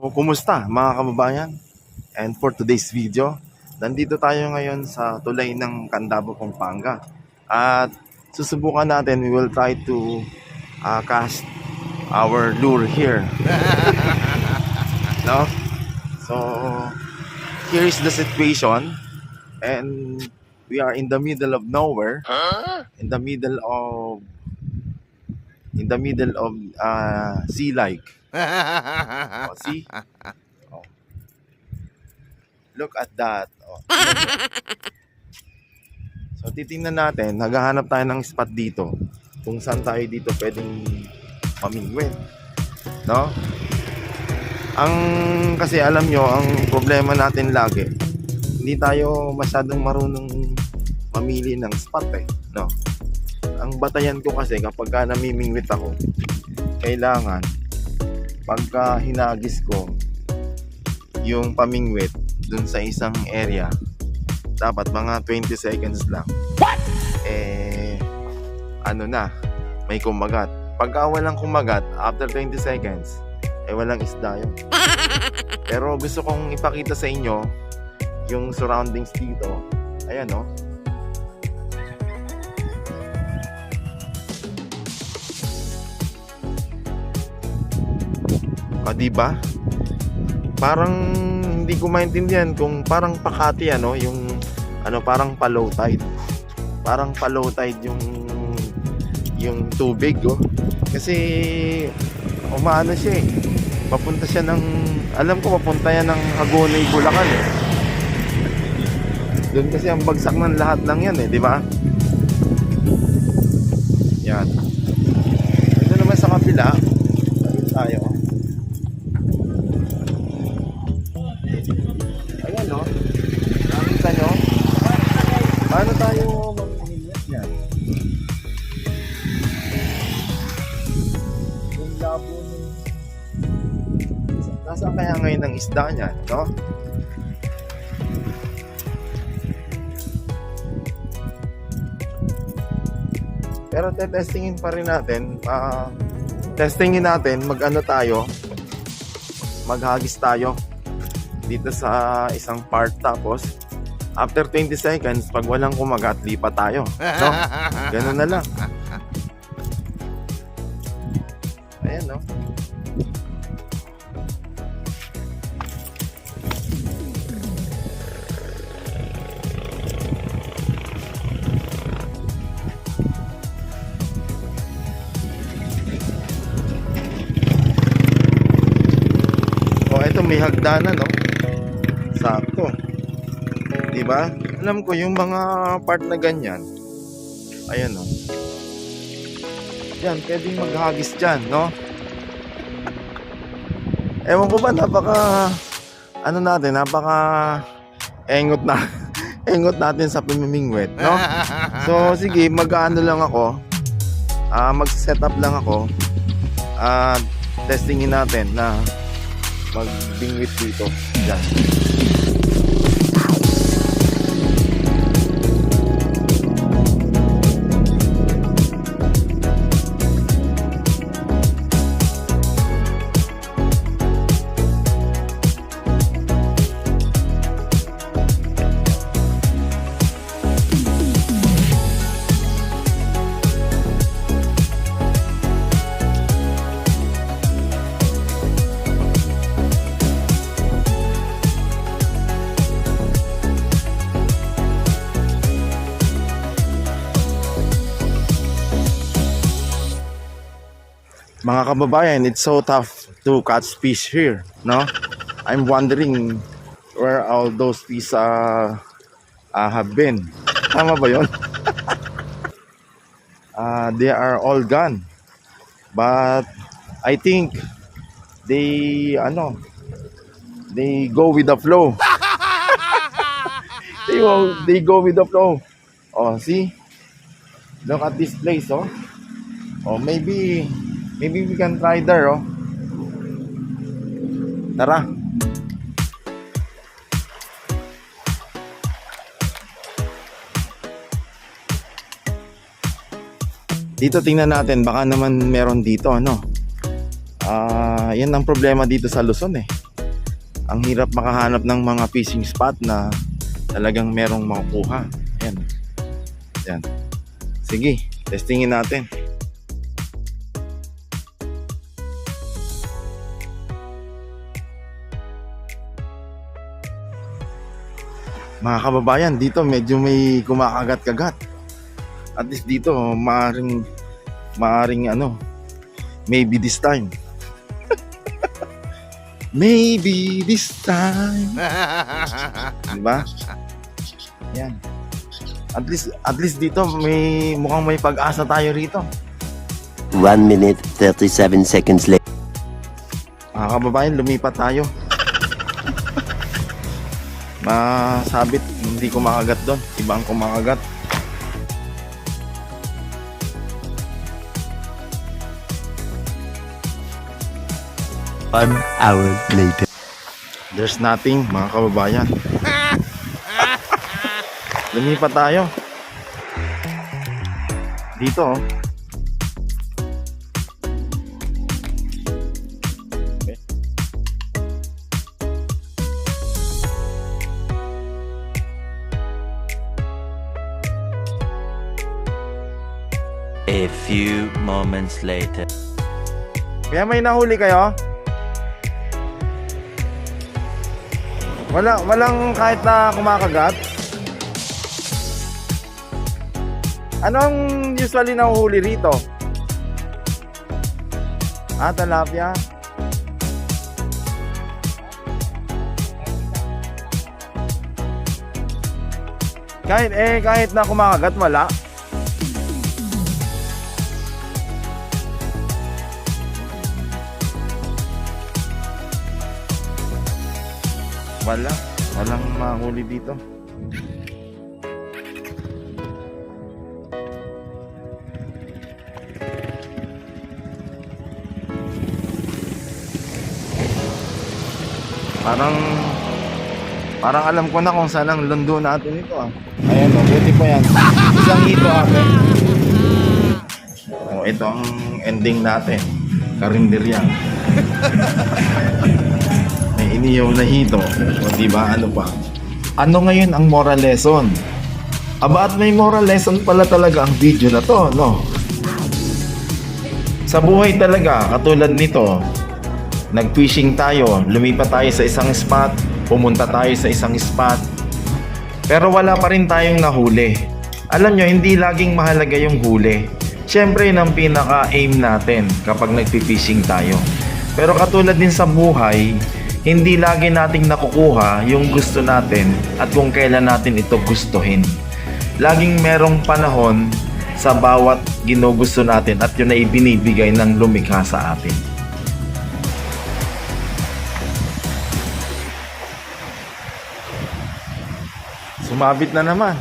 Kumusta mga kababayan? And for today's video, nandito tayo ngayon sa tulay ng Candabo, Pampanga. At susubukan natin, we will try to uh, cast our lure here. no? So, here is the situation. And we are in the middle of nowhere. In the middle of in the middle of uh, sea like. Oh, see? Oh. Look at that. Oh, so, titingnan natin. Naghahanap tayo ng spot dito. Kung saan tayo dito pwedeng mamingwin. No? Ang, kasi alam nyo, ang problema natin lagi, hindi tayo masyadong marunong mamili ng spot eh. No? Ang batayan ko kasi kapag ka namimingwit ako, kailangan pagka hinagis ko yung pamingwit dun sa isang area dapat mga 20 seconds lang. What? eh ano na may kumagat. Pagka walang kumagat after 20 seconds eh walang isda yun. Pero gusto kong ipakita sa inyo yung surroundings dito. Ayan oh O, di ba? Parang hindi ko maintindihan kung parang pakati ano, yung ano parang pa low tide. Parang pa low tide yung yung tubig oh. Kasi umaano siya eh. Papunta siya ng alam ko papunta yan ng Hagonoy, Bulacan eh. Doon kasi ang bagsak ng lahat lang yan eh, di ba? Yan. Ito naman sa kabila. Sabi tayo. Tayo mamimingwit yan? Yung labo ng... Nasaan kaya ngayon ang isda niyan, no? Pero tetestingin pa rin natin. ah testingin natin, mag-ano tayo, maghagis tayo dito sa isang part tapos after 20 seconds pag walang kumagat lipat tayo. No? Ganun na lang. Ayan no? Oh may hagdanan no? Sakto. 'Di ba? Alam ko yung mga part na ganyan. Ayan oh. Yan, pwedeng maghagis dyan, no? Ewan ko ba, napaka, ano natin, napaka engot na, engot natin sa pamimingwit, no? So, sige, mag-ano lang ako, ah mag-set up lang ako, at testingin natin na magbingwit dito. Yan. Mga kababayan, it's so tough to catch fish here, no? I'm wondering where all those fish uh, uh, have been. Tama ba yun? uh, they are all gone. But I think they, ano, they go with the flow. they, go, they go with the flow. Oh, see? Look at this place, oh. Oh, maybe maybe we can try there, oh. Tara. Dito tingnan natin, baka naman meron dito, ano. Ah, yan ang problema dito sa Luzon eh. ang hirap makahanap ng mga fishing spot na talagang merong makukuha. Ayan. Ayan. Sige, testingin natin. Mga kababayan, dito medyo may kumakagat-kagat. At least dito, maaring, maaring ano, maybe this time. maybe this time. Diba? Yan. At least, at least dito, may, mukhang may pag-asa tayo rito. 1 minute 37 seconds later. Mga kababayan, lumipat tayo. Masabit, hindi kumakagat doon. Ibang kumakagat. One hour later. There's nothing, mga kababayan. Lumipat tayo. Dito, oh. A few moments later. Kaya may nahuli kayo? Wala, walang kahit na kumakagat? Anong usually nahuhuli rito? Ah, talapia. Kahit eh kahit na kumakagat wala. Wala. Walang mahuli dito. Parang parang alam ko na kung saan ang lundo natin ito ah. Ayan o, buti po yan. Isang hito ate. Oh, ito ang ending natin. Karinderya. Iniyaw na hito. O di ba ano pa? Ano ngayon ang moral lesson? Aba at may moral lesson pala talaga ang video na to, no? Sa buhay talaga, katulad nito, nag-fishing tayo, lumipat tayo sa isang spot, pumunta tayo sa isang spot, pero wala pa rin tayong nahuli. Alam nyo, hindi laging mahalaga yung huli. Siyempre, yun pinaka-aim natin kapag nagpi-fishing tayo. Pero katulad din sa buhay, hindi lagi nating nakukuha yung gusto natin at kung kailan natin ito gustuhin. Laging merong panahon sa bawat ginugusto natin at yun ay binibigay ng lumikha sa atin. Sumabit na naman.